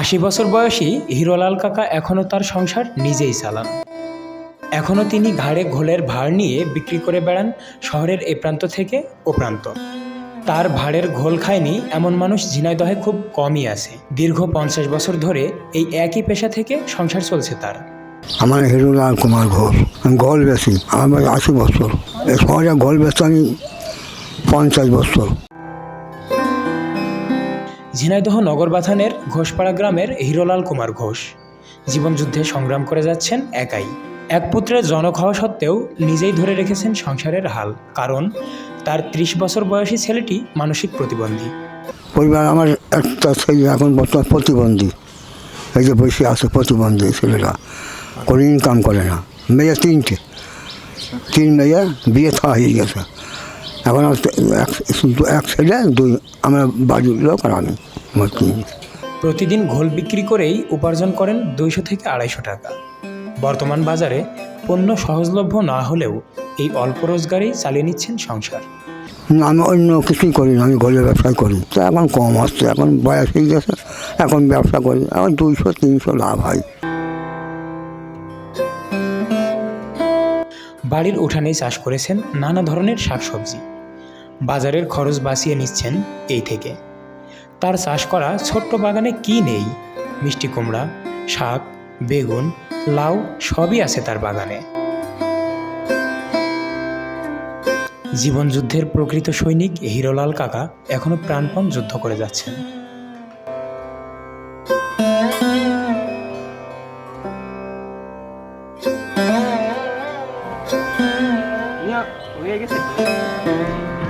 আশি বছর বয়সী হিরোলাল কাকা এখনও তার সংসার নিজেই চালান। এখনও তিনি ঘাড়ে ঘোলের ভার নিয়ে বিক্রি করে বেড়ান শহরের এ প্রান্ত থেকে ও প্রান্ত। তার ভাড়ের ঘোল খায়নি এমন মানুষ ঝিনাইদহে খুব কমই আছে। দীর্ঘ পঞ্চাশ বছর ধরে এই একই পেশা থেকে সংসার চলছে তার। আমার হিরোলাল কুমার ঘোষ, আমি ঘোল বেশি আমার আশি বছর। শহরে ঘোল বেশি আমি পঞ্চাশ বছর। ঝিনাইদহ নগরবাথানের ঘোষপাড়া গ্রামের হিরোলাল কুমার ঘোষ। জীবনযুদ্ধে সংগ্রাম করে যাচ্ছেন একাই। এক পুত্রের জনক হওয়া সত্ত্বেও নিজেই ধরে রেখেছেন সংসারের হাল, কারণ তার ত্রিশ বছর বয়সী ছেলেটি মানসিক প্রতিবন্ধী। পরিবার আমার একটা ছেলে, এখন বর্তমান প্রতিবন্ধী। এই যে বসে আছে প্রতিবন্ধী ছেলেরা কোনো ইনকাম করে না। মেয়ে তিনটে। তিন মেয়ে বিয়ে থা হয়ে গেছে। এখন শুধু এক ছেলে দুই আমরা বাড়ির লোক আর আমি প্রতিদিন ঘোল বিক্রি করেই উপার্জন করেন দুইশো থেকে আড়াইশো টাকা। বর্তমান বাজারে পণ্য সহজলভ্য না হলেও এই অল্প রোজগারেই চালিয়ে নিচ্ছেন সংসার। না, আমি অন্য কিছুই করি না আমি ঘরের ব্যবসায় করি। তো এখন কম আসছে এখন বয়স হয়ে গেছে এখন ব্যবসা করি এখন দুইশো তিনশো লাভ হয়। বাড়ির উঠানেই চাষ করেছেন নানা ধরনের শাকসবজি। বাজারের খরচ বাঁচিয়ে নিচ্ছেন এই থেকে। তার চাষ করা ছোট্ট বাগানে কি নেই? মিষ্টি কুমড়া, শাক, বেগুন, লাউ সবই আছে তার বাগানে। জীবনযুদ্ধের প্রকৃত সৈনিক হিরোলাল কাকা এখনও প্রাণপণ যুদ্ধ করে যাচ্ছেন। টাকা